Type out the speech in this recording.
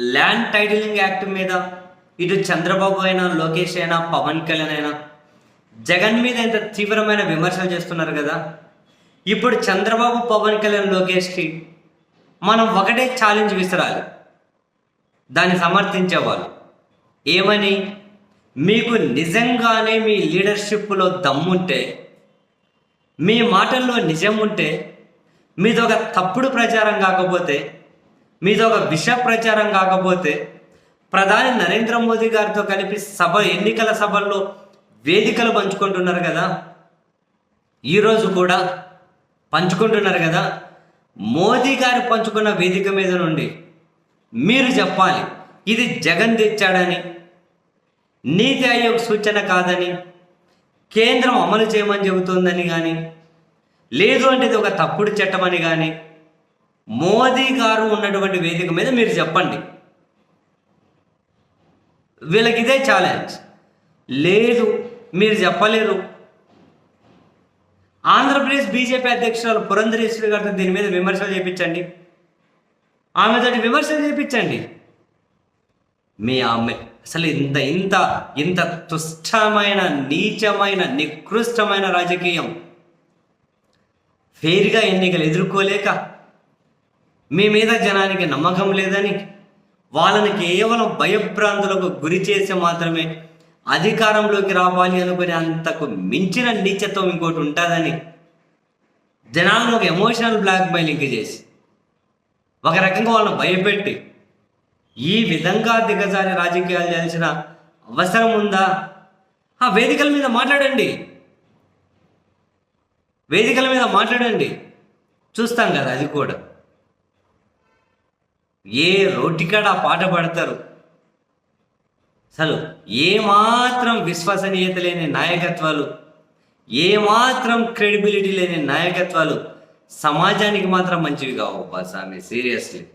Land titling act మీద ఇటు చంద్రబాబు అయినా లోకేష్ అయినా పవన్ కళ్యాణ్ అయినా జగన్ మీద ఇంత తీవ్రమైన విమర్శలు చేస్తున్నారు కదా. ఇప్పుడు చంద్రబాబు పవన్ కళ్యాణ్ లోకేష్కి మనం ఒకటే ఛాలెంజ్ విసరాలి. దాన్ని సమర్థించేవాళ్ళు ఏమని? మీకు నిజంగానే మీ లీడర్షిప్లో దమ్ముంటే మీ మాటల్లో నిజం ఉంటే మీది ఒక తప్పుడు ప్రచారం కాకపోతే మీద ఒక విష ప్రచారం కాకపోతే ప్రధాని నరేంద్ర మోదీ గారితో కలిపి సభ ఎన్నికల సభల్లో వేదికలు పంచుకుంటున్నారు కదా. ఈరోజు కూడా పంచుకుంటున్నారు కదా. మోదీ గారు పంచుకున్న వేదిక మీద నుండి మీరు చెప్పాలి ఇది జగన్ తెచ్చాడని నీతి ఆయోగ్ సూచన కాదని కేంద్రం అమలు చేయమని చెబుతోందని కానీ లేదు అంటే ఇది ఒక తప్పుడు చట్టమని కానీ మోదీ గారు ఉన్నటువంటి వేదిక మీద మీరు చెప్పండి. వీళ్ళకి ఇదే ఛాలెంజ్ లేదు మీరు చెప్పలేరు. ఆంధ్రప్రదేశ్ బీజేపీ అధ్యక్షురాలు పురంధరేశ్వరి గారితో దీని మీద విమర్శలు చేయించండి ఆమెతోటి విమర్శలు చేయించండి మీ ఆమె అసలు ఇంత ఇంత ఇంత తుష్టమైన నీచమైన నికృష్టమైన రాజకీయం. ఫెయిర్గా ఎన్నికలు ఎదుర్కోలేక మీ మీద జనానికి నమ్మకం లేదని వాళ్ళని కేవలం భయభ్రాంతులకు గురి చేసి మాత్రమే అధికారంలోకి రావాలి అనుకునే అంతకు మించిన నీచత్వం ఇంకోటి ఉంటుందని జనాలను ఒక ఎమోషనల్ బ్లాక్మెయిలింగ్ చేసి ఒక రకంగా వాళ్ళని భయపెట్టి ఈ విధంగా దిగజారి రాజకీయాలు చేయాల్సిన అవసరం ఉందా? ఆ వేదికల మీద మాట్లాడండి. వేదికల మీద మాట్లాడండి. చూస్తాం కదా అది కూడా. ఏ రోటికాడ ఆ పాట పాడతారు? అసలు ఏమాత్రం విశ్వసనీయత లేని నాయకత్వాలు ఏమాత్రం క్రెడిబిలిటీ లేని నాయకత్వాలు సమాజానికి మాత్రం మంచివి కావు స్వామి సీరియస్లీ.